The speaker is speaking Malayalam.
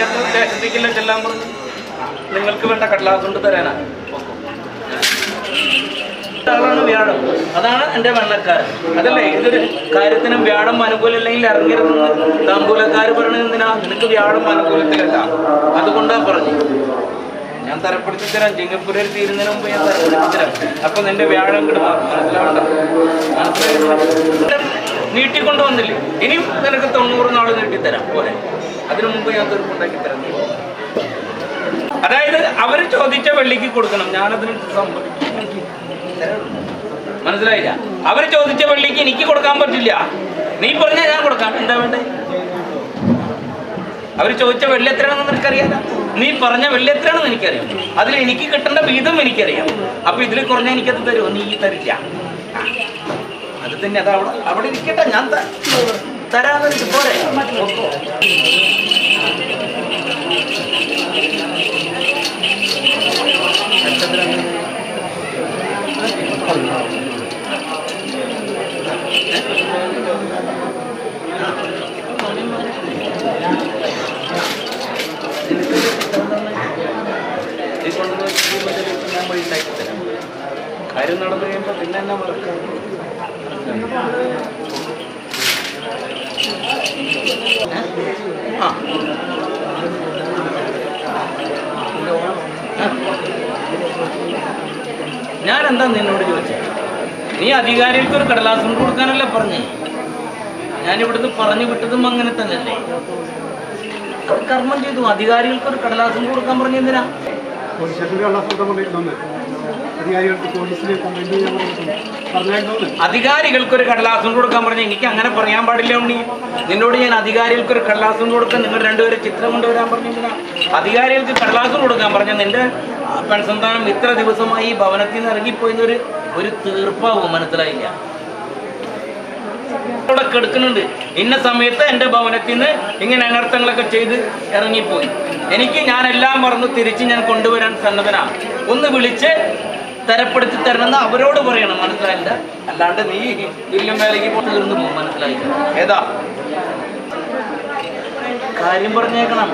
ടിക്കറ്റ് സ്റ്റേഷനിലേക്കില്ല ചെല്ലാൻ നിങ്ങൾക്ക് വേണ്ട കടലാസ് കൊണ്ട് തരാനാണ് വ്യാഴം. അതാണ് എന്റെ വെള്ളക്കാർ അതല്ലേ? ഇതൊരു കാര്യത്തിന് വ്യാഴം അനുകൂലമില്ലെങ്കിൽ ഇറങ്ങരുതെന്ന് താമ്പൂലക്കാർ പറയുന്നത് എന്തിനാ? നിനക്ക് വ്യാഴം അനുകൂലത്തിലല്ല. അതുകൊണ്ടാ പറഞ്ഞു ഞാൻ തരപ്പെടുത്തി തരാം. ചിങ്ങപ്പൂരിൽ തീരുന്നതിന് മുമ്പ് ഞാൻ തരപ്പെടുത്തി തരാം. അപ്പൊ നിന്റെ വ്യാഴം കിട്ടും മനസ്സിലാവണ്ട. നീട്ടിക്കൊണ്ടു വന്നില്ലേ? ഇനിയും നിനക്ക് തൊണ്ണൂറ് നാൾ നീട്ടിത്തരാം. പോലെ അതിനു മുമ്പ് ഞാൻ തീർപ്പുണ്ടാക്കി തരാം. നീ അതായത് അവർ ചോദിച്ച വെള്ളിക്ക് കൊടുക്കണം. ഞാനതിന് മനസ്സിലായില്ല? അവർ ചോദിച്ച വെള്ളിക്ക് എനിക്ക് കൊടുക്കാൻ പറ്റില്ല. നീ പറഞ്ഞാ ഞാൻ കൊടുക്കാം. എന്താ വേണ്ടേ? അവർ ചോദിച്ച വെള്ളി എത്രയാണെന്ന് നിനക്കറിയാം നീ പറഞ്ഞ വെള്ളി എത്രയാണെന്ന് എനിക്കറിയാം. അതിൽ എനിക്ക് കിട്ടേണ്ട വീതം എനിക്കറിയാം. അപ്പൊ ഇതിൽ കുറഞ്ഞ എനിക്കത് തരുമോ നീ തരില്ല. അത് തന്നെ. അത് അവിടെ അവിടെ ഇരിക്കട്ടെ. ഞാൻ ത- തരാതെ നിനക്ക് പോരെ കാര്യം നടന്നു കഴിയുമ്പോൾ പിന്നെ എന്നാ മറക്കാം ഞാൻ എന്താ നിന്നോട് ചോദിച്ചത് നീ അധികാരികൾക്ക് ഒരു കടലാസം കൊണ്ട് കൊടുക്കാനല്ലേ പറഞ്ഞേ? ഞാൻ ഇവിടുന്ന് പറഞ്ഞു വിട്ടതും അങ്ങനെ തന്നെയല്ലേ? അത് കർമ്മം ചെയ്തു. അധികാരികൾക്ക് ഒരു കടലാസം കൊടുക്കാൻ പറഞ്ഞ അധികാരികൾക്ക് ഒരു കടലാസം കൊടുക്കാൻ പറഞ്ഞു എനിക്ക് അങ്ങനെ പറയാൻ പാടില്ല ഉണ്ണി. നിന്നോട് ഞാൻ അധികാരികൾക്ക് ഒരു കടലാസം കൊടുക്കാൻ നിങ്ങൾ രണ്ടുപേരെ ചിത്രം കൊണ്ടുവരാൻ പറഞ്ഞില്ല അധികാരികൾക്ക് കടലാസം കൊടുക്കാൻ പറഞ്ഞു നിന്റെ പെൺസന്താനം ഇത്ര ദിവസമായി ഈ ഭവനത്തിൽ നിന്ന് ഇറങ്ങിപ്പോയെന്നൊരു ഒരു തീർപ്പാവും മനസ്സിലായില്ല. കിടക്കുന്നുണ്ട് ഇന്ന സമയത്ത് എന്റെ ഭവനത്തിൽ നിന്ന് ഇങ്ങനെ അനർത്ഥങ്ങളൊക്കെ ചെയ്ത് ഇറങ്ങിപ്പോയി. എനിക്ക് ഞാൻ എല്ലാം മറന്ന് തിരിച്ച് ഞാൻ കൊണ്ടുവരാൻ സന്നദ്ധനാണ് ഒന്ന് വിളിച്ച് തരപ്പെടുത്തി തരണമെന്ന് അവരോട് പറയണം മനസ്സിലായില്ല? അല്ലാണ്ട് നീ വില്ലും വേലയ്ക്ക് പോയി തീർന്നു പോകും മനസ്സിലായില്ല? ഏതാ? കാര്യം പറഞ്ഞേക്കണം.